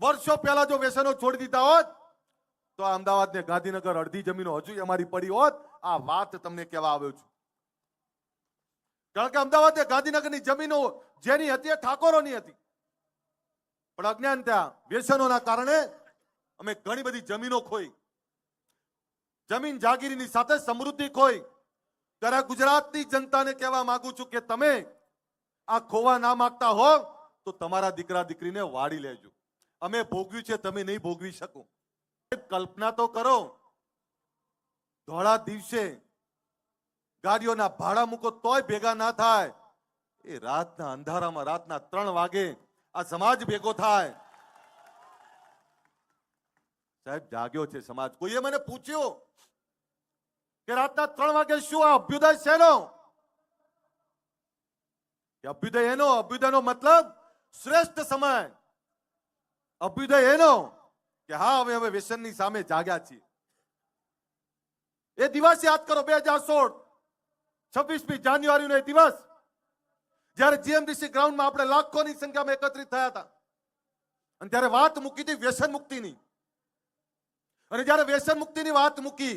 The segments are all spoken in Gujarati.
વર્ષો પહેલા જો વ્યસનો છોડી દીધા હોત, તો અમદાવાદ ને ગાંધીનગર અડધી જમીનો હજુ અમારી પડી હોત. આ વાત તમને કહેવા આવ્યો છું. કારણ કે અમદાવાદ ને ગાંધીનગરની જમીનો જેની હતી એ ઠાકોરોની હતી. પણ અજ્ઞાનતા વ્યસનોના કારણે અમે ઘણી બધી જમીનો ખોઈ. જમીન જાગીરીની સાથે સમૃદ્ધિ ખોઈ. ત્યારે ગુજરાતની જનતાને કહેવા માંગુ છું કે તમે આ ખોવા ના માંગતા હો, તો તમારા દીકરા દીકરીને વાળી લેજો. અમે ભોગવ્યું છે, તમે નહીં ભોગવી શકો. કલ્પના તો કરો, ધોળા દિવસે ગાડીઓના ભાડા મૂકો તોય ભેગા ના થાય. એ રાતના અંધારામાં રાતના ત્રણ વાગે આ સમાજ ભેગો થાય. સાહેબ, જાગ્યો છે સમાજ. કોઈએ મને પૂછ્યું કે રાતના ત્રણ વાગે શું આ અભ્યુદય શેનો અભ્યુદય એનો? અભ્યુદયનો મતલબ શ્રેષ્ઠ સમય. અભ્યુદય એનો કે હા, હવે હવે વ્યસનની સામે જાગ્યા છીએ. એ દિવસ યાદ કરો, બે હજાર સોળ, છવ્વીસમી જાન્યુઆરીનો એ દિવસ, જ્યારે જીએમડીસી ગ્રાઉન્ડમાં આપણે લાખોની સંખ્યામાં એકત્રિત થયા હતા. અને ત્યારે વાત મૂકી હતી વ્યસન મુક્તિની. અને જ્યારે વ્યસન મુક્તિની વાત મૂકી,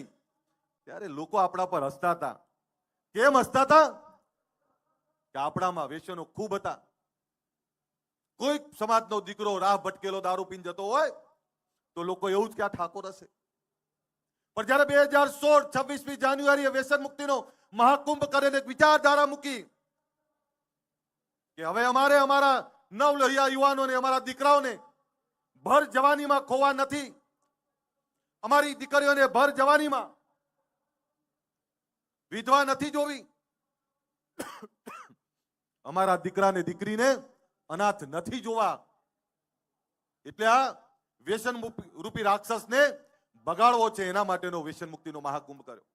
ત્યારે લોકો આપણા પર હસતા હતા. કેમ હસતા હતા? કે આપણામાં વ્યસનો ખૂબ હતા. કોઈ સમાજનો દીકરો રાહ ભટકેલો, દારૂ પીને જતો હોય, તો લોકો એવું જ કે આ ઠાકોર હશે. પણ જ્યારે બે હજાર સોળ છવ્વીસમી જાન્યુઆરીએ વ્યસન મુક્તિનો મહાકુંભ કરીને એક વિચારધારા મૂકી કે હવે અમારે અમારા નવલહિયા યુવાનોને અમારા દીકરાઓને ભર જવાનીમાં ખોવા નથી, અમારી દીકરીઓને ભર જવાનીમાં વિધવા નથી જોવી. અમારા દીકરાને, દીકરીને અનાથ નથી જોવા. એટલે આ વ્યસન રૂપી રાક્ષસને બગાડવો છે એના માટેનો વ્યસન મુક્તિનો મહાકુંભ કર્યો.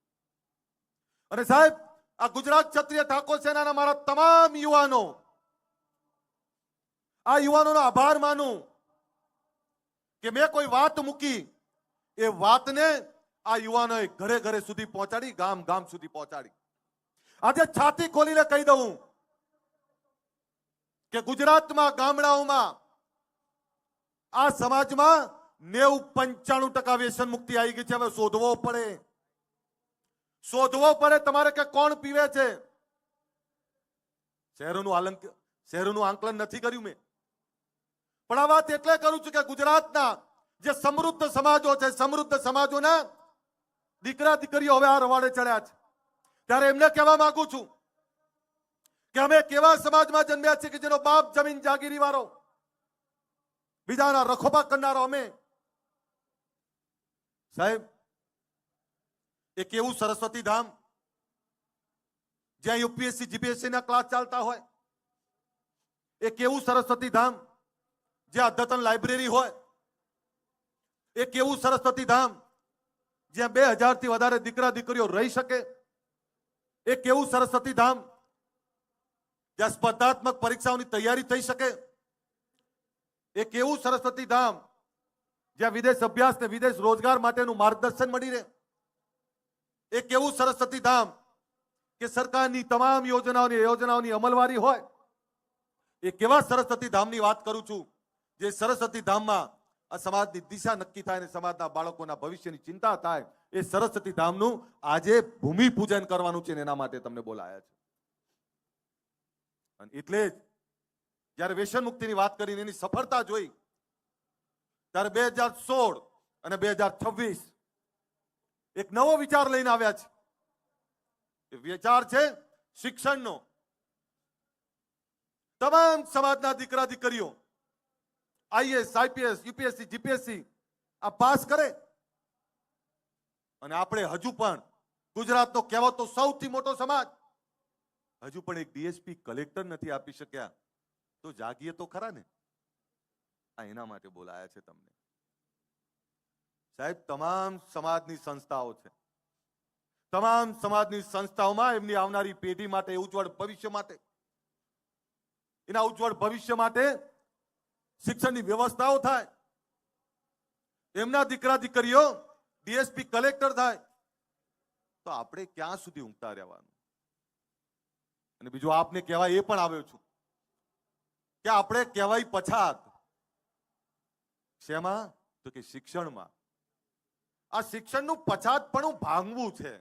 અને સાહેબ, આ ગુજરાત ક્ષત્રિય ઠાકોર સેનાના મારા તમામ યુવાનો, આ યુવાનોનો આભાર માનું કે મેં કોઈ વાત મૂકી, એ વાતને આ યુવાનોએ ઘરે ઘરે સુધી પહોંચાડી, ગામ ગામ સુધી પહોંચાડી. આજે છાતી ખોલીને કહી દઉં કે ગુજરાતમાં ગામડાઓમાં આ સમાજમાં નેવું પંચાણું ટકા વ્યસન મુક્તિ આવી ગઈ છે. હવે શોધવો પડે. શોધવો પડે તમારે કે કોણ પીવે છે? શહેરોનું આલંક શહેરોનું આંકલન નથી કર્યું મેં. પણ આ વાત એટલે કરું છું કે ગુજરાતના જે સમૃદ્ધ સમાજો છે, સમૃદ્ધ સમાજોના દીકરા દીકરીઓ હવે આ રવાડે ચડ્યા છે. ત્યારે એમને કહેવા માંગુ છું કે અમે કેવા સમાજમાં જન્મ્યા છીએ કે જેનો બાપ જમીન જાગીરી વાળો બીજાના રખોપા કરનારો અમે? સાહેબ, એક એવું સરસ્વતી ધામ, જ્યાં યુપીએસસી જીપીએસસી ના ક્લાસ ચાલતા હોય, એક એવું સરસ્વતી ધામ, જ્યાં અદ્યતન લાઇબ્રેરી હોય, એક એવું સરસ્વતી ધામ, જ્યાં બે હજારથી વધારે દીકરા દીકરીઓ રહી શકે, એક એવું સરસ્વતી ધામ જ્યાં સ્પર્ધાત્મક પરીક્ષાઓની તૈયારી થઈ શકે. એક એવું સરસ્વતી ધામ જ્યાં વિદેશ અભ્યાસ ને વિદેશ રોજગાર માટેનું માર્ગદર્શન મળી રહે. એક એવું સરસ્વતી ધામ કે સરકારની તમામ યોજનાઓની યોજનાઓની અમલવારી હોય. એ કેવા સરસ્વતી ધામની વાત કરું છું જે સરસ્વતી ધામમાં આ સમાજની દિશા નક્કી થાય અને સમાજના બાળકોના ભવિષ્યની ચિંતા થાય, એ સરસ્વતી ધામનું આજે ભૂમિ પૂજન કરવાનું છે એના માટે તમને બોલાયા છે. અને એટલે જ જ્યારે વ્યસન મુક્તિની વાત કરીને એની સફળતા જોઈ, ત્યારે બે હજાર સોળ અને બે હજાર છવ્વીસ એક નવો વિચાર લઈને આવ્યા છે. એ વિચાર છે શિક્ષણનો. તમામ સમાજના દીકરા દીકરીઓ આઈએસ આઈપીએસ યુપીએસસી જીપીએસસી આ પાસ કરે. અને આપણે હજુ પણ ગુજરાતનો કહેવાતો સૌથી મોટો સમાજ. હજુ પણ એક ડીએસપી કલેક્ટર નથી આપી શક્યા. તો જાગીએ તો ખરા ને? આ એના માટે બોલાયા છે તમને. સાહેબ, તમામ સમાજની સંસ્થાઓ છે. તમામ સમાજની સંસ્થાઓમાં એમની આવનારી પેઢી માટે, ઉજ્જવળ ભવિષ્ય માટે, એના ઉજ્જવળ ભવિષ્ય માટે શિક્ષણની વ્યવસ્થાઓ થાય. એમના દીકરા દીકરીઓ ડીએસપી કલેક્ટર થાય. તો આપણે ક્યાં સુધી ઊંઘતા રહેવાનું? અને બીજું આપને કહેવાય એ પણ આવ્યો છું કે આપણે કહેવાય પછાત. શેમાં? તો કે શિક્ષણમાં. આ શિક્ષણનું પછાતપણું ભાંગવું છે.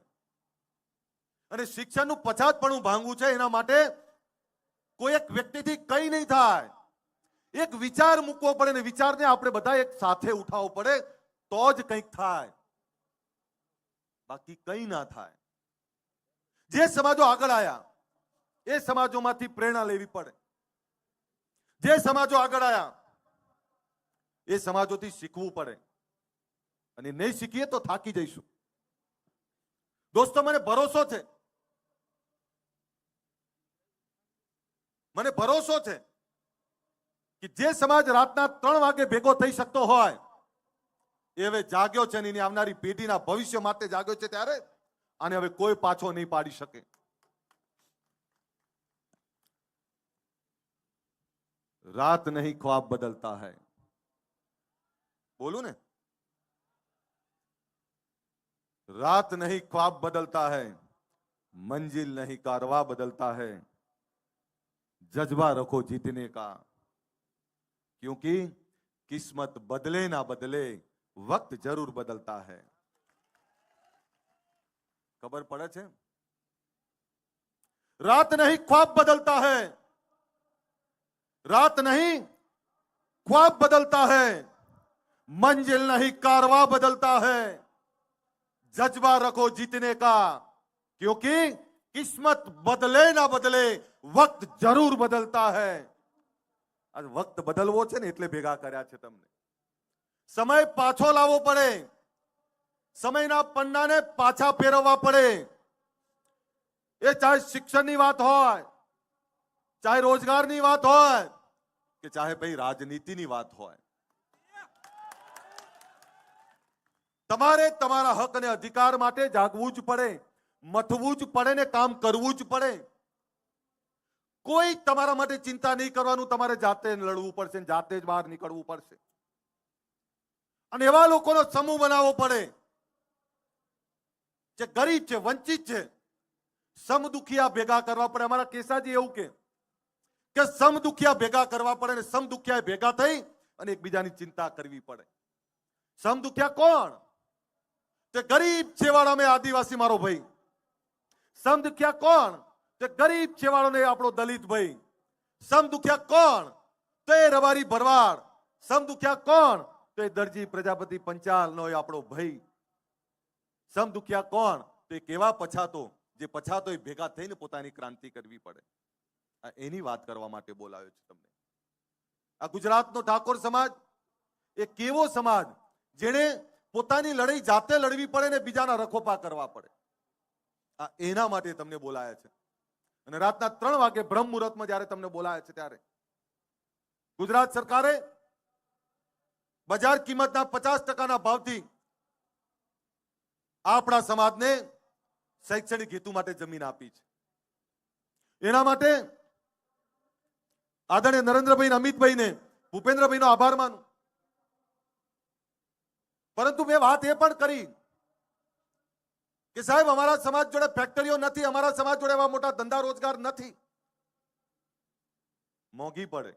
અને શિક્ષણનું પછાતપણું ભાંગવું છે એના માટે કોઈ એક વ્યક્તિથી કઈ નહીં થાય. એક વિચાર મૂકવો પડે ને વિચારને આપણે બધા એક સાથે ઉઠાવવો પડે તો જ કંઈક થાય. બાકી કંઈ ના થાય. જે સમાજો આગળ આવ્યા એ સમાજોમાંથી પ્રેરણા લેવી પડે. જે સમાજો આગળ આવ્યા એ સમાજોથી શીખવું પડે. અને નહીં શીખીએ તો થાકી જઈશું. દોસ્તો, મને ભરોસો છે. મને ભરોસો છે કે જે સમાજ રાતના ત્રણ વાગે ભેગો થઈ શકતો હોય, એ હવે જાગ્યો છે ને એની આવનારી પેઢીના ભવિષ્ય માટે જાગ્યો છે ત્યારે, આને હવે કોઈ પાછો નહીં પાડી શકે. रात नहीं ख्वाब बदलता है। बोलू ने? रात नहीं ख्वाब बदलता है, मंजिल नहीं कारवा बदलता है। जज्बा रखो जीतने का, क्योंकि किस्मत बदले ना बदले वक्त ज़रूर बदलता है। खबर पड़े रात नहीं ख्वाब बदलता है रात नहीं ख्वाब बदलता है मंजिल नहीं कारवा बदलता है जज्बा रखो जीतने का क्योंकि किस्मत बदले ना बदले वक्त જરૂર બદલતા હૈ આજ વક્ત બદલવો છે ને એટલે ભેગા કર્યા છે તમને સમય પાછો લાવવો પડે સમયના પન્નાને પાછા ફેરવવા પડે એ ચાહે શિક્ષણની વાત હોય ચાહે રોજગારની વાત હોય કે ચાહે ભાઈ રાજનીતિની વાત હોય. તમારે તમારા હક અને અધિકાર માટે જાગવું જ પડે, મથવું જ પડે ને કામ કરવું જ પડે. કોઈ તમારા માટે ચિંતા નહીં કરવાનું, તમારે જાતે લડવું પડશે જાતે જ બહાર નીકળવું પડશે. અને એવા લોકોનો સમૂહ બનાવવો પડે, જે ગરીબ છે, વંચિત છે. સમદુખિયા ભેગા કરવા પડે. અમારા કેસાજી એવું કે કે સમદુખિયા ભેગા કરવા પડે અને સમદુખિયા ભેગા થઈ અને એકબીજાની ચિંતા કરવી પડે. સમદુખિયા કોણ? તે ગરીબ છેવાડા મેં આદિવાસી મારો ભાઈ. સમદુખિયા કોણ? તે ગરીબ છેવાડો ને આપણો દલિત ભાઈ. સમદુખિયા કોણ? તો એ રબારી ભરવાડ. સમદુખિયા કોણ? તો દરજી પ્રજાપતિ પંચાલ નો આપણો ભાઈ. સમદુખિયા કોણ? તો કેવા પછાતો? જે પછાતો એ ભેગા થઈને પોતાની ક્રાંતિ કરવી પડે. એની વાત કરવા માટે બોલાવ્યો છે તમને. આ ગુજરાતનો ઠાકોર સમાજ એ કેવો સમાજ જેણે પોતાની લડાઈ જાતે લડવી પડે ને બીજાના રખોપા કરવા પડે? આ એના માટે તમને બોલાયા છે. અને રાતના ત્રણ વાગે બ્રહ્મ મુહૂર્તમાં જ્યારે તમને બોલાયા છે ત્યારે ગુજરાત સરકારે બજાર કિંમતના પચાસ ટકાના ભાવથી આપણા સમાજને શૈક્ષણિક હેતુ માટે જમીન આપી છે. એના માટે આદરણીય નરેન્દ્રભાઈ અમિતભાઈને, ભૂપેન્દ્રભાઈનો આભાર માનું. પરંતુ મેં વાત એ પણ કરી કે સાહેબ, અમારા સમાજ જોડે ફેક્ટરીઓ નથી, અમારા સમાજ જોડે એવા મોટા ધંધા રોજગાર નથી. મોંઘી પડે.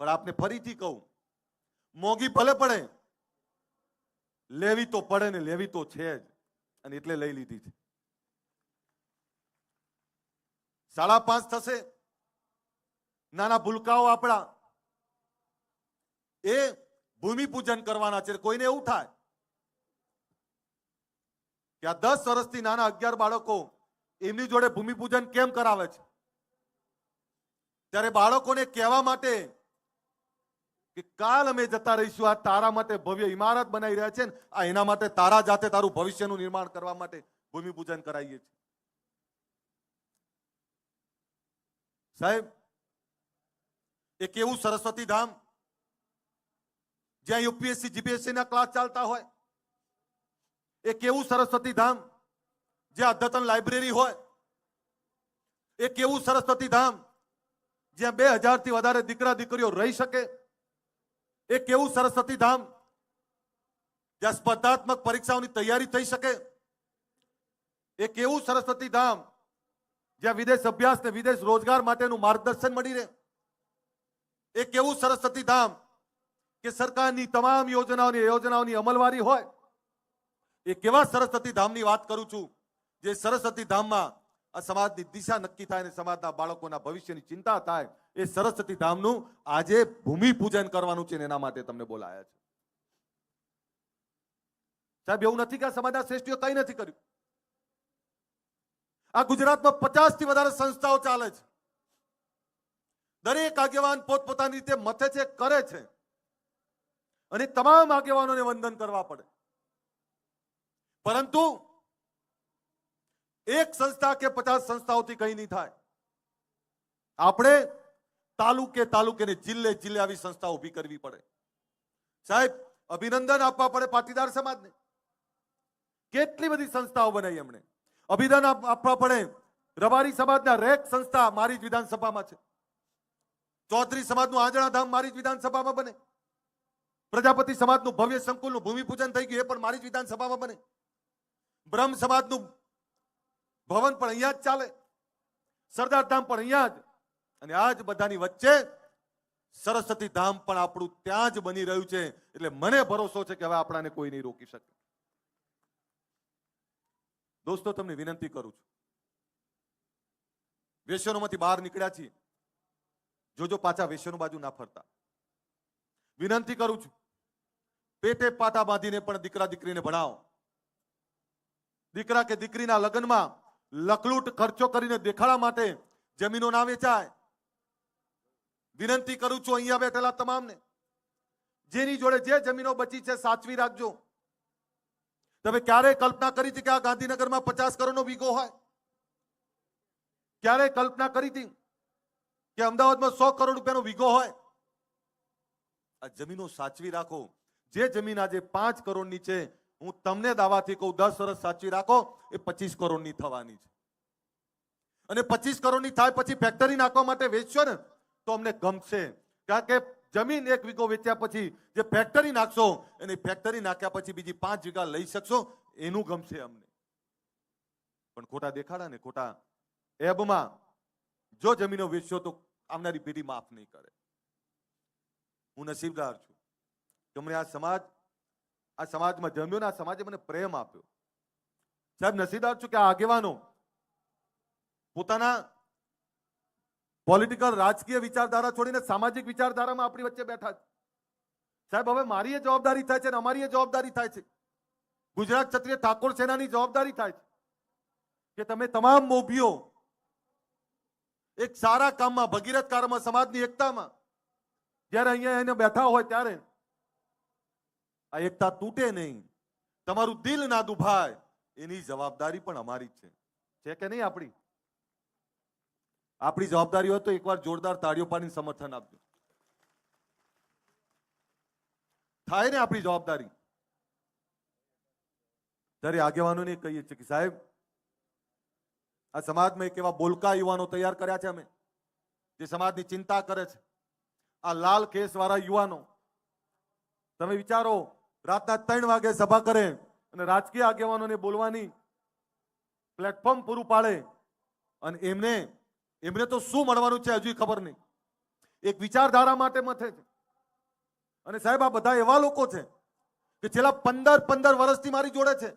પણ આપને ફરીથી કહું, મોંઘી ભલે પડે, લેવી તો પડે ને લેવી તો છે જ, અને એટલે લઈ લીધી છે. સાડા પાંચ થશે. નાના ભૂલકાઓ આપણા. એ ભૂમિપૂજન કરવાના છે, કોઈને એવું થાય? કે આ દસ વર્ષથી નાના અગિયાર બાળકો એમની જોડે ભૂમિપૂજન કેમ કરાવે છે? ત્યારે બાળકોને કહેવા માટે કે કાલ અમે જતા રહીશું આ તારા માટે ભવ્ય ઇમારત બનાવી રહ્યા છે ને, આ એના માટે તારા જાતે તારું ભવિષ્યનું નિર્માણ કરવા માટે ભૂમિપૂજન કરાવીએ છીએ. સાહેબ એક કેવું સરસ્વતી ધામ? જ્યાં યુપીએસસી જીપીએસસી ના ક્લાસ ચાલતા હોય. એ કેવું સરસ્વતી ધામ? જ્યાં અદ્યતન લાઇબ્રેરી હોય. એ કેવું સરસ્વતી ધામ? જ્યાં બે હજારથી વધારે દીકરા, દીકરીઓ રહી શકે. એ કેવું સરસ્વતી ધામ? જ્યાં સ્પર્ધાત્મક પરીક્ષાઓની તૈયારી થઈ શકે. એ કેવું સરસ્વતી ધામ? જ્યાં વિદેશ અભ્યાસ ને વિદેશ રોજગાર માટેનું માર્ગદર્શન મળી રહે. એક એવું સરસ્વતી ધામ કે સરકારની તમામ યોજનાઓની યોજનાઓની અમલવારી હોય, એ કેવા સરસ્વતી ધામની વાત કરું છું, જે સરસ્વતી ધામમાં આ સમાજની દિશા નક્કી થાય અને સમાજના બાળકોના ભવિષ્યની ચિંતા થાય, એ સરસ્વતી ધામનું આજે ભૂમિ પૂજન કરવાનું છે એના માટે તમને બોલાયા છે. સાહેબ, એવું નથી કે આ સમાજના શ્રેષ્ઠીઓ કંઈ નથી કર્યું. આ ગુજરાતમાં પચાસથી વધારે સંસ્થાઓ ચાલે છે. દરેક આગેવાન પોતપોતાની રીતે મથે છે, કરે છે. અને તમામ આગેવાનોને વંદન કરવા પડે. પરંતુ એક સંસ્થા કે પચાસ સંસ્થાઓથી કંઈ નહીં થાય. આપણે તાલુકે તાલુકે ને જિલ્લે જિલ્લે આવી સંસ્થા ઊભી કરવી પડે. સાહેબ, અભિનંદન આપવા પડે પાટીદાર સમાજને. કેટલી બધી સંસ્થાઓ બનાવી એમણે. અભિનંદન આપવા પડે. રબારી સમાજના રેક સંસ્થા મારી જ વિધાનસભામાં છે. ચૌધરી સમાજનું આંજણા ધામ મારી જ વિધાનસભામાં બને. પ્રજાપતિ સમાજનું ભવ્ય સંકુલનું ભૂમિપૂજન થઈ ગયું એ પણ મારી જ વિધાનસભામાં બને. બ્રહ્મ સમાજનું ભવન પણ અહીંયા જ ચાલે. સરદાર ધામ પણ અહીંયા જ. અને આ જ બધાની વચ્ચે સરસ્વતી ધામ પણ આપણું ત્યાં જ બની રહ્યું છે. એટલે મને ભરોસો છે કે હવે આપણાને કોઈ નહીં રોકી શકે. દોસ્તો, તમને વિનંતી કરું છું. વેસનોમાંથી બહાર નીકળ્યા છીએ. જોજો પાછા વેસનો બાજુ ના ફરતા. વિનંતી કરું છું, પેટે પાટા બાંધીને પણ દીકરા દીકરીને ભણાવો. દીકરા કે દીકરીના લગ્નમાં લકલૂટ ખર્ચો કરીને દેખાડા માટે જમીનો ના વેચાય. વિનંતી કરું છું, અહીંયા બેઠેલા તમામને, જેની જોડે જે જમીનો બચી છે સાચવી રાખજો. તમે ક્યારે કલ્પના કરી હતી કે આ ગાંધીનગરમાં પચાસ કરોડનો વીગો હોય? ક્યારે કલ્પના કરી હતી? કે અમદાવાદમાં સો કરોડ રૂપિયાનો વીઘો હોય? આ જમીનો સાચવી રાખો. જે જમીન આજે પાંચ કરોડની છે, હું તમને દાવાથી કહું, દસ વર્ષ સાચવી રાખો, એ પચીસ કરોડની થવાની છે. અને પચીસ કરોડની થાય પછી ફેક્ટરી નાખવા માટે વેચશો ને, તો અમને ગમશે. કારણ કે જમીન એક વીઘો વેચ્યા પછી જે ફેક્ટરી નાખશો, એની ફેક્ટરી નાખ્યા પછી બીજી પાંચ વીઘા લઈ શકશો, એનું ગમશે અમને. પણ ખોટા દેખાડા ને ખોટા એબમાં જો જમીનો વેચશો તો આવનારી પેઢી માફ નહીં કરે. હું નસીબદાર છું. કે મને આ સમાજ, આ સમાજમાં જમ્યો ને આ સમાજે મને પ્રેમ આપ્યો. સાહેબ, નસીબદાર છું કે આ આગેવાનો પોતાના પોલિટિકલ રાજકીય વિચારધારા છોડીને સામાજિક વિચારધારામાં આપણી વચ્ચે બેઠા છે. સાહેબ, હવે મારી જવાબદારી થાય છે અને અમારી જવાબદારી થાય છે. ગુજરાત ક્ષત્રિય ઠાકોર સેનાની જવાબદારી થાય છે કે તમે તમામ મોભીઓ એક સારા કામમાં, ભગીરથ કારમાં, સમાજની એકતામાં. જ્યારે અહીંયા એને બેઠા હોય ત્યારે આ એકતા તૂટે નહીં. તમારું દિલ ના દુભાય, એની જવાબદારી પણ અમારી છે. છે કે નહીં આપણી? આપણી જવાબદારી હોય તો એકવાર જોરદાર તાળીઓ પાડીને સમર્થન આપજો. થાય ને આપણી જવાબદારી. ત્યારે આગેવાનોને કહીએ છીએ કે સાહેબ આ સમાજમાં એક એવા બોલકા યુવાનો તૈયાર કર્યા છે અમે, જે સમાજની ચિંતા કરે છે. આ લાલ કેસવાળા યુવાનો, તમે વિચારો, રાતના ત્રણ વાગે સભા કરે અને રાજકીય આગેવાનોને બોલવાની પ્લેટફોર્મ પૂરું પાડે અને એમને એમને તો શું મળવાનું છે હજુ ખબર નહીં. એક વિચારધારા માટે મથે છે. અને સાહેબ, આ બધા એવા લોકો છે કે છેલ્લા પંદર પંદર વર્ષથી મારી જોડે છે.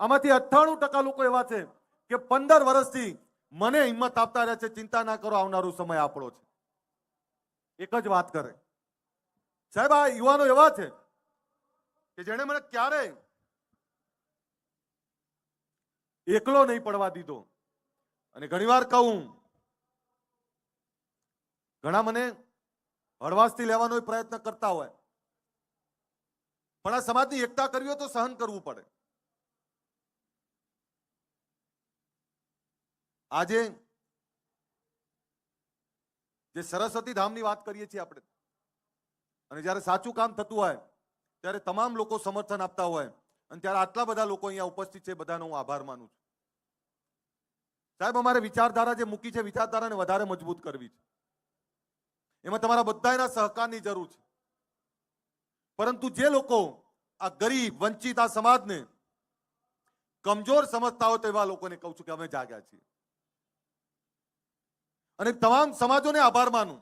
આમાંથી અઠ્ઠાણું ટકા લોકો એવા છે કે પંદર વર્ષથી મને હિંમત આપતા રહે છે, ચિંતા ના કરો, આવનારો સમય આપણો છે. એક જ વાત કરે. સાહેબ, આ યુવાનો એવા છે કે જેણે મને ક્યારે એકલો નહીં પડવા દીધો. અને ઘણીવાર કહું, ઘણા મને હળવાશથી લેવાનો પ્રયત્ન કરતા હોય. પણ આ સમાજની એકતા કરવી હોય તો સહન કરવું પડે. આજે જે સરસ્વતી ધામની વાત કરીએ છીએ આપણે, અને જ્યારે સાચું કામ થતું હોય, ત્યારે તમામ લોકો સમર્થન આપતા હોય, અને ત્યારે આટલા બધા લોકો અહીંયા ઉપસ્થિત છે, બધાનો હું આભાર માનું છું. સાહેબ, અમારે વિચારધારા જે મૂકી છે, વિચારધારાને વધારે મજબૂત કરવી છે. એમાં તમારા બધાના સહકારની જરૂર છે. પરંતુ જે લોકો આ ગરીબ, વંચિત, આ સમાજને કમજોર સમજતા હોય તેવા લોકોને કહું છું કે અમે જાગ્યા છીએ. અને તમામ સમાજોને આભાર માનું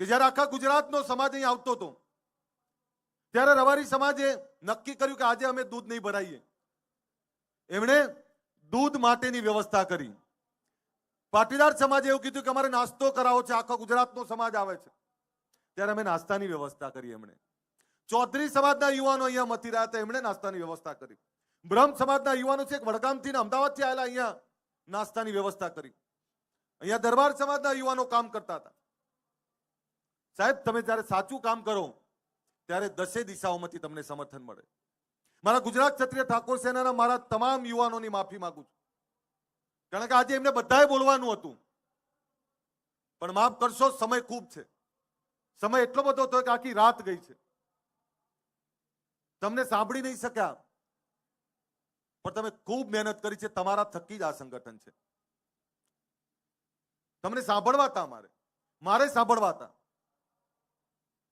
કે જ્યારે આખા ગુજરાતનો સમાજ અહીં આવતો હતો, ત્યારે રવારી સમાજે નક્કી કર્યું કે આજે અમે દૂધ નહીં ભરાઈએ. એમણે દૂધ માટેની વ્યવસ્થા કરી. પાટીદાર સમાજે એવું કીધું કે અમારે નાસ્તો કરાવો છે, આખો ગુજરાતનો સમાજ આવે છે. ત્યારે અમે નાસ્તાની વ્યવસ્થા કરી એમણે. ચૌધરી સમાજના યુવાનો અહીંયા મથી રહ્યા હતા, એમણે નાસ્તાની વ્યવસ્થા કરી. બ્રહ્મ સમાજના યુવાનો છે વડગામથી ને અમદાવાદથી આવેલા અહીંયા નાસ્તાની વ્યવસ્થા કરી. અહીંયા દરબાર સમાજના યુવાનો કામ કરતા હતા. સાહેબ, તમે જ્યારે સાચું કામ કરો, ત્યારે દસે દિશાઓમાંથી તમને સમર્થન મળે. મારા ગુજરાત ક્ષત્રિય ઠાકોર સેનાના મારા તમામ યુવાનોની માફી માંગુ છું. કારણ કે આજે એમને બધાએ બોલવાનું હતું. પણ માફ કરશો, સમય ખૂબ છે. સમય એટલો બધો હતો કે આખી રાત ગઈ છે. તમને સાંભળી નહીં શક્યા. પણ તમે ખૂબ મહેનત કરી છે, તમારા થકી જ આ સંગઠન છે. તમને સાંભળવા હતા મારે. મારે સાંભળવા હતા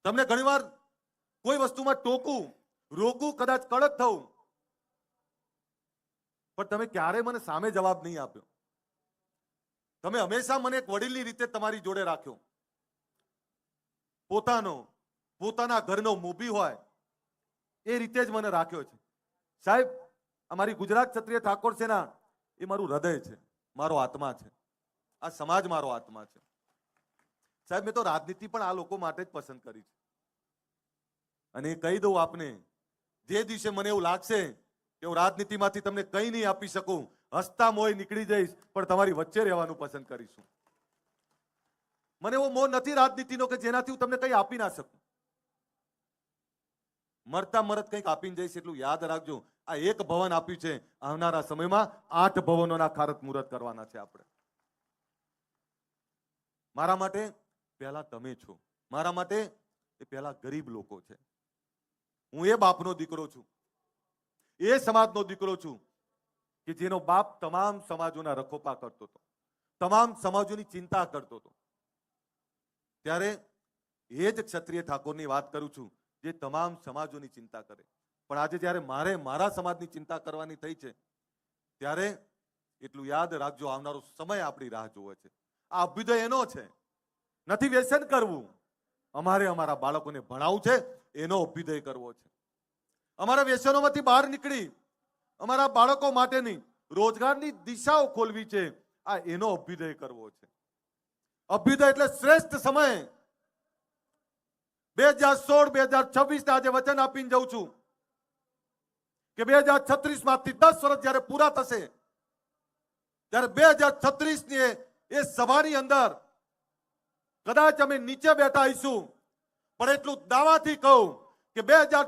તમને ઘણીવાર કોઈ વસ્તુમાં ટોકું, રોકું, કદાચ કડક થવું. પણ તમે ક્યારે મને સામે જવાબ નહીં આપ્યો. તમે હંમેશા મને એક વડીલની રીતે તમારી જોડે રાખ્યો. પોતાનો, પોતાના ઘરનો મૂભી હોય, એ રીતે જ મને રાખ્યો છે. સાહેબ, અમારી ગુજરાત ક્ષત્રિય ઠાકોર સેના, એ મારું હૃદય છે, મારો આત્મા છે. આ સમાજ મારો આત્મા છે. સાહેબ, મેં તો રાજનીતિ પણ આ લોકો માટે જ પસંદ કરી છે. અને કહી દઉં આપને, જે દિવસે મને એવું લાગશે કે હું રાજનીતિમાંથી તમને કંઈ નહીં આપી શકું, હસતા મોય નીકળી જઈશ, પણ તમારી વચ્ચે રહેવાનું પસંદ કરીશું. મને એવો મોહ નથી રાજનીતિનો કે જેનાથી હું તમને કંઈ આપી ના શકું. મરતા મરત કંઈક આપીને જઈશ એટલું યાદ રાખજો. આ એક ભવન આપ્યું છે. આવનારા સમયમાં આઠ ભવનોના ખારત મુહૂર્ત કરવાના છે આપણે. મારા માટે પહેલા તમે છો. મારા માટે એ પહેલા ગરીબ લોકો છે. હું એ બાપનો દીકરો છું. એ સમાજનો દીકરો છું કે જેનો બાપ તમામ સમાજોના રખોપા કરતો હતો. તમામ સમાજોની ચિંતા કરતો હતો. ત્યારે એ જ ક્ષત્રિય ઠાકોરની વાત કરું છું જે તમામ સમાજોની ચિંતા કરે. પણ આજે જ્યારે મારે મારા સમાજની ચિંતા કરવાની થઈ છે, ત્યારે એટલું યાદ રાખજો, આવનારો સમય આપણી રાહ જોવે છે. આ અભ્યુદય એનો છે. નથી વ્યસન કરવું. અમારે અમારા બાળકોને ભણાવવું છે, એનો અભ્યુદય કરવો છે. અમારા વ્યસનોમાંથી બહાર નીકળી અમારા બાળકો માટેની રોજગારની દિશાઓ ખોલવી છે, આ એનો અભ્યુદય કરવો છે. અભ્યુદય એટલે શ્રેષ્ઠ સમય. બે હજાર સોળ, બે હજાર છવ્વીસ આજે વચન આપીને જઉં છું કે બે હજાર છત્રીસમાંથી દસ વર્ષ જ્યારે પૂરા થશે, ત્યારે બે હજાર છત્રીસની એ સભાની અંદર કદાચ અમે નીચે બેઠા આવીશું, પણ એટલું દાવાથી કહું કે બે હજાર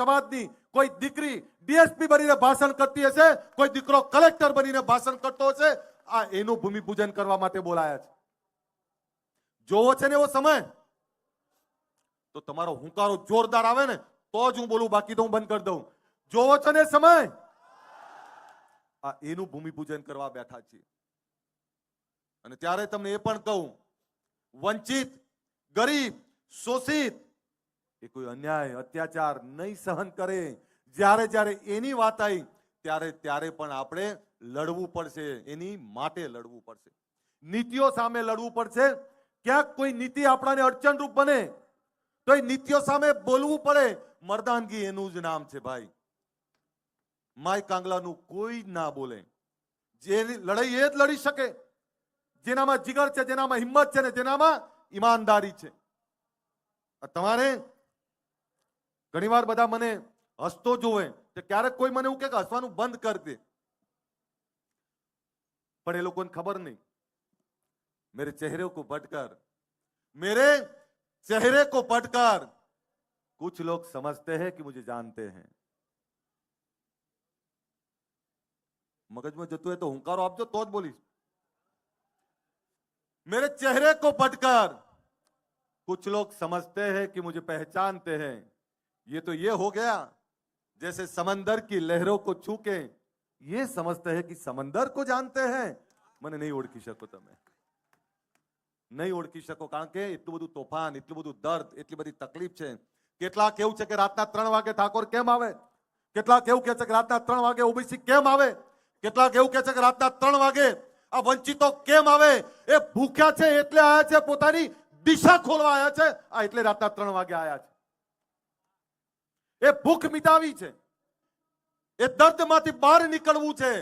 સમાજની કોઈ દીકરી ડીએસપી બનીને ભાષણ કરતી હશે, કોઈ દીકરો કલેક્ટર બનીને ભાષણ કરતો હશે, આ એનું ભૂમિપૂજન કરવા માટે બોલાયા છે. જોવો છે ને એવો સમય? તો તમારો હુંકારો જોરદાર આવે ને, તો જ હું બોલું, બાકી તો હું બંધ કરી દઉં. જોવો છો ને સમય? આ એનું ભૂમિપૂજન કરવા બેઠા છીએ. અને ત્યારે તમને એ પણ કહું, વંચિત, ગરીબ, શોષિત, એ કોઈ અન્યાય, અત્યાચાર નહીં સહન કરે. જ્યારે જ્યારે એની વાત આવી, ત્યારે ત્યારે પણ આપણે લડવું પડશે, એની માટે લડવું પડશે. નીતિઓ સામે લડવું પડશે. ક્યાંક કોઈ નીતિ આપણાને અડચણરૂપ બને, તો એ નીતિઓ સામે બોલવું પડે. મર્દાનગી એનું જ નામ છે ભાઈ. માય કાંગલાનું કોઈ ના બોલે. જે લડાઈ એ જ લડી શકે. જેનામાં જીગર છે જેનામાં હિંમત છે ને જેનામાં ઈમાનદારી છે આ તમારે ઘણીવાર બધા મને હસતો જોવે કે ક્યારેક કોઈ મને એવું કહે કે હસવાનું બંધ કર દે પણ એ લોકોને ખબર નહીં मेरे चेहरे को पढ़कर मेरे चेहरे को पढ़कर कुछ लोग समझते हैं कि मुझे जानते हैं મગજમાં જતું હોય તો હુંકારો આપજો તો જ બોલીશ मेरे चेहरे को पढ़कर कुछ लोग समझते हैं कि मुझे पहचानते हैं ये तो ये हो गया जैसे समंदर की लहरों को छू के ये समझते हैं कि समंदर को जानते हैं મને નહીં ઓળખી શકો તમે નહીં ઓળખી શકો કારણ કે એટલું બધું તોફાન એટલું બધું દર્દ એટલી બધી તકલીફ છે કેટલાક એવું છે કે રાતના ત્રણ વાગે ઠાકોર કેમ આવે કેટલાક એવું કહે છે કે રાતના ત્રણ વાગે ઓબીસી કેમ આવે કેટલાક એવું કહે છે કે રાતના ત્રણ વાગે આ વંચિતો કેમ આવે? એ ભૂખ્યા છે એટલે આયા છે, પોતાની દિશા ખોલવા આવ્યા છે. આ એટલે રાતના ત્રણ વાગે આવ્યા છે. એ ભૂખ મિટાવી છે. એ દર્દમાંથી બહાર નીકળવું છે.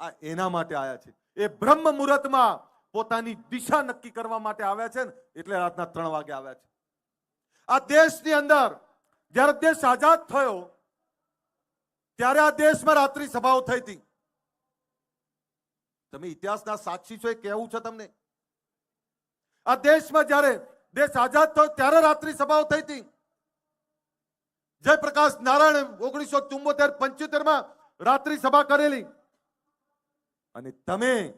આ એના માટે આવ્યા છે. એ બ્રહ્મ મુહૂર્તમાં પોતાની દિશા નક્કી કરવા માટે આવ્યા છે ને, એટલે રાતના ત્રણ વાગે આવ્યા છે. આ દેશની અંદર, જ્યારે દેશ આઝાદ થયો, ત્યારે આ દેશમાં રાત્રિ સભાઓ થઈ હતી. તમે ઇતિહાસના સાક્ષી છો એ કેવું છે તમને? આ દેશમાં જ્યારે દેશ આઝાદ થયો ત્યારે રાત્રિ સભાઓ થઈ હતી. જયપ્રકાશ નારાયણ ઓગણીસો ચુમ્મોતેર પંચોતેરમાં રાત્રિ સભા કરેલી. અને તમે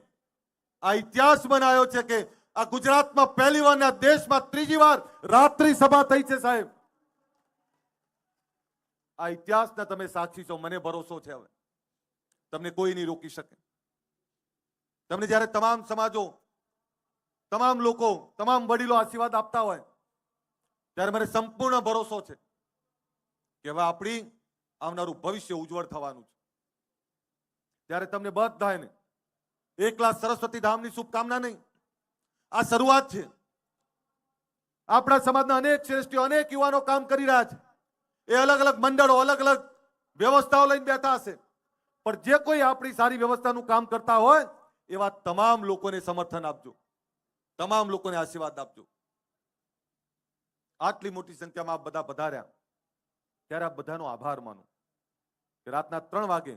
આ ઇતિહાસ બનાવ્યો છે કે આ ગુજરાતમાં પહેલી વાર દેશમાં ત્રીજી વાર રાત્રિ સભા થઈ છે સાહેબ. આ ઇતિહાસના તમે સાક્ષી છો, મને ભરોસો છે હવે. તમને કોઈ નહીં રોકી શકે. તમને જ્યારે તમામ સમાજો, તમામ લોકો, તમામ વડીલો આશીર્વાદ આપતા હોય, ત્યારે મને સંપૂર્ણ ભરોસો છે કે હવે આપણી આવનારું ભવિષ્ય ઉજ્જવળ થવાનું છે. ત્યારે તમને બધાને એકલા સરસ્વતી ધામની શુભકામના નહીં. આ શરૂઆત છે. આપણા સમાજના અનેક શ્રેષ્ઠીઓ, અનેક યુવાનો કામ કરી રહ્યા છે. એ અલગ અલગ મંડળો, અલગ અલગ વ્યવસ્થાઓ લઈને બેઠા હશે. પણ જે કોઈ આપણી સારી વ્યવસ્થાનું કામ કરતા હોય એવા તમામ લોકોને સમર્થન આપજો. તમામ લોકોને આશીર્વાદ આપજો. આટલી મોટી સંખ્યામાં આપ બધા પધાર્યા. ત્યારે આપ બધાનો આભાર માનો. કે રાતના ત્રણ વાગે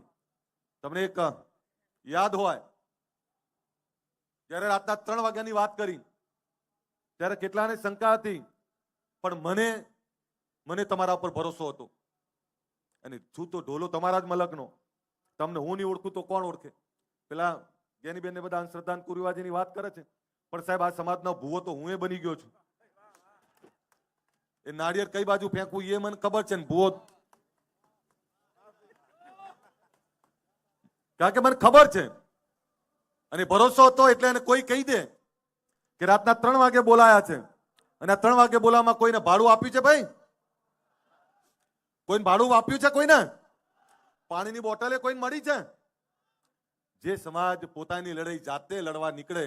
તમને એક યાદ હોય. જ્યારે રાતના ત્રણ વાગ્યાની વાત કરી. ત્યારે કેટલાને શંકા હતી, પણ મને મને તમારા ઉપર ભરોસો હતો. અને છું તો ઢોલો તમારા જ મલકનો. તમને હું નહીં ઓળખું તો કોણ ઓળખે? પેલા જ્ઞાનીબેન ને બધા અંધશ્રદ્ધા કુરિવાજીની વાત કરે છે. પણ સાહેબ, આ સમાજનો ભૂવો તો હું એ બની ગયો છું. એ નાળિયેર કઈ બાજુ ફેંકવું એ મને ખબર છે ને ભૂવો. કારણ કે મને ખબર છે. અને ભરોસો હતો એટલે એને કોઈ કહી દે કે રાતના ત્રણ વાગે બોલાયા છે. અને આ ત્રણ વાગે બોલાવવામાં કોઈને ભાડું આપ્યું છે ભાઈ? કોઈને ભાડું આપ્યું છે કોઈને? પાણીની બોટલે કોઈને મળી છે? જે સમાજ પોતાની લડાઈ જાતે લડવા નીકળે,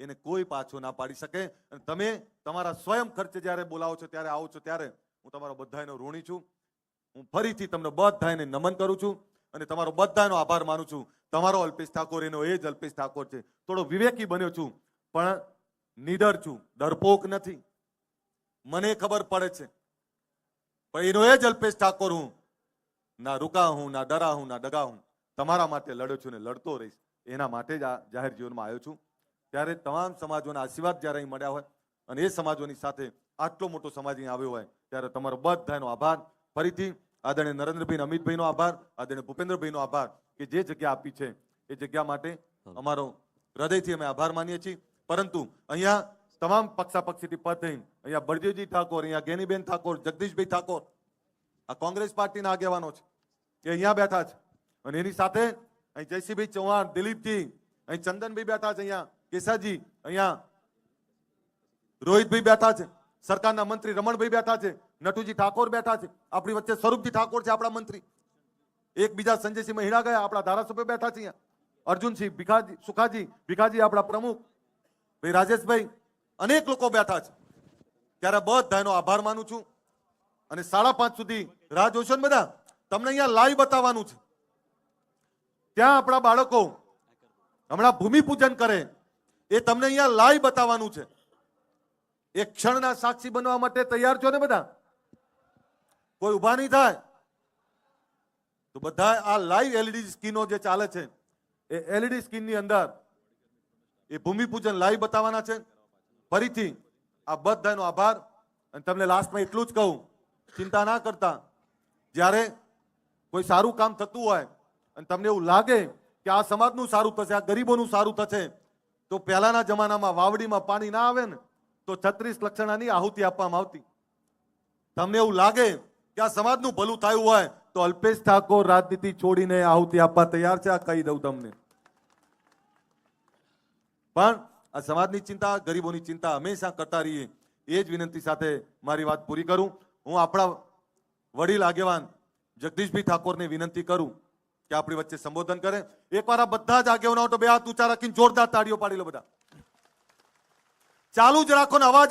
એને કોઈ પાછો ના પાડી શકે. અને તમે તમારા સ્વયં ખર્ચે જ્યારે બોલાવો છો, ત્યારે આવો છો ત્યારે હું તમારો બધાનો ઋણી છું. હું ફરીથી તમને બધાને નમન કરું છું અને તમારો બધાનો આભાર માનું છું. તમારો અલ્પેશ ઠાકોર એનો એ જ અલ્પેશ ઠાકોર છે. થોડો વિવેકી બન્યો છું, પણ નીડર છું. ડરપોક નથી. મને ખબર પડે છે. પણ એનો એ જ અલ્પેશ ઠાકોર હું. ના રૂકા હું ના ડરા હું ના ડગા હું તમારા માટે લડ્યો છું ને લડતો રહીશ. એના માટે જ આ જાહેર જીવનમાં આવ્યો છું. ત્યારે તમામ સમાજોના આશીર્વાદ જ્યારે અહીં મળ્યા હોય અને એ સમાજોની સાથે આટલો મોટો સમાજ અહીં આવ્યો હોય, ત્યારે તમારો બધાનો આભાર. ફરીથી આદરણીય નરેન્દ્રભાઈ અમિતભાઈનો આભાર, આદરણીય ભૂપેન્દ્રભાઈનો આભાર કે જે જગ્યા આપી છે, એ જગ્યા માટે અમારો હૃદયથી અમે આભાર માનીએ છીએ. પરંતુ અહીંયા તમામ પક્ષાપક્ષીથી પદ થઈને અહીંયા બળદેવજી ઠાકોર, અહીંયા ગેનીબેન ઠાકોર, જગદીશભાઈ ઠાકોર, આ કોંગ્રેસ પાર્ટીના આગેવાનો છે, એ અહીંયા બેઠા છે. અને એની સાથે અહીં જયસિંહભાઈ ચૌહાણ દિલીપજી અહીં ચંદનભાઈ બેઠા છે અહીંયા, કેસાજી, અહીંયા રોહિતભાઈ બેઠા છે, સરકારના મંત્રી રમણભાઈ બેઠા છે, નટુજી ઠાકોર બેઠા છે, આપણી વચ્ચે સ્વરૂપજી ઠાકોર છે આપણા મંત્રી. એક બીજા સંજયસિંહ મહિડા ગયા, આપણા ધારાસભ્ય બેઠા છે અર્જુનસિંહ ભીખાજી, સુખાજી, ભીખાજી આપણા પ્રમુખ. ભાઈ રાજેશભાઈ, અનેક લોકો બેઠા છે. ત્યારે બધાનો આભાર માનું છું. અને સાડા પાંચ સુધી રાહ જોશો ને બધા? તમને અહીંયા લાઈવ બતાવવાનું છે. ત્યાં આપણા બાળકો હમણાં ભૂમિપૂજન કરે. એ તમને અહીંયા લાઈવ બતાવવાનું છે. એક ક્ષણના સાક્ષી બનવા માટે તૈયાર છો ને બધા? કોઈ ઊભા નહીં થાય. તો બધા આ લાઈવ એલઈડી સ્કીનો જે ચાલે છે, એ એલઈડી સ્કીનની અંદર એ ભૂમિપૂજન લાઈવ બતાવવાના છે. ફરીથી આ બધાનો આભાર. અને તમને લાસ્ટમાં એટલું જ કહું, ચિંતા ના કરતા. જ્યારે કોઈ સારું કામ થતું હોય અને તમને એવું લાગે કે આ સમાજનું સારું થશે, આ ગરીબોનું સારું થશે, તો પહેલાના જમાનામાં વાવડીમાં પાણી ના આવે ને, તો છત્રીસ લક્ષણાની આહુતિ આપવામાં આવતી. તમને એવું લાગે કે આ સમાજનું ભલું થયું હોય, તો અલ્પેશ ઠાકોર રાજનીતિ છોડીને આહુતિ આપવા તૈયાર છે, આ કહી દઉં તમને. પણ આ સમાજની ચિંતા, ગરીબોની ચિંતા હંમેશા કરતા રહીએ, એ જ વિનંતી સાથે મારી વાત પૂરી કરું. હું આપણા વડીલ આગેવાન જગદીશભાઈ ઠાકોરને વિનંતી કરું કે આપણી વચ્ચે સંબોધન કરે. એકવાર આ બધા જ આગેવાનો તો બે હાથ ઊંચા રાખીને જોરદાર તાળીઓ પાડી લો બધા. ચાલુ જ રાખો ને અવાજ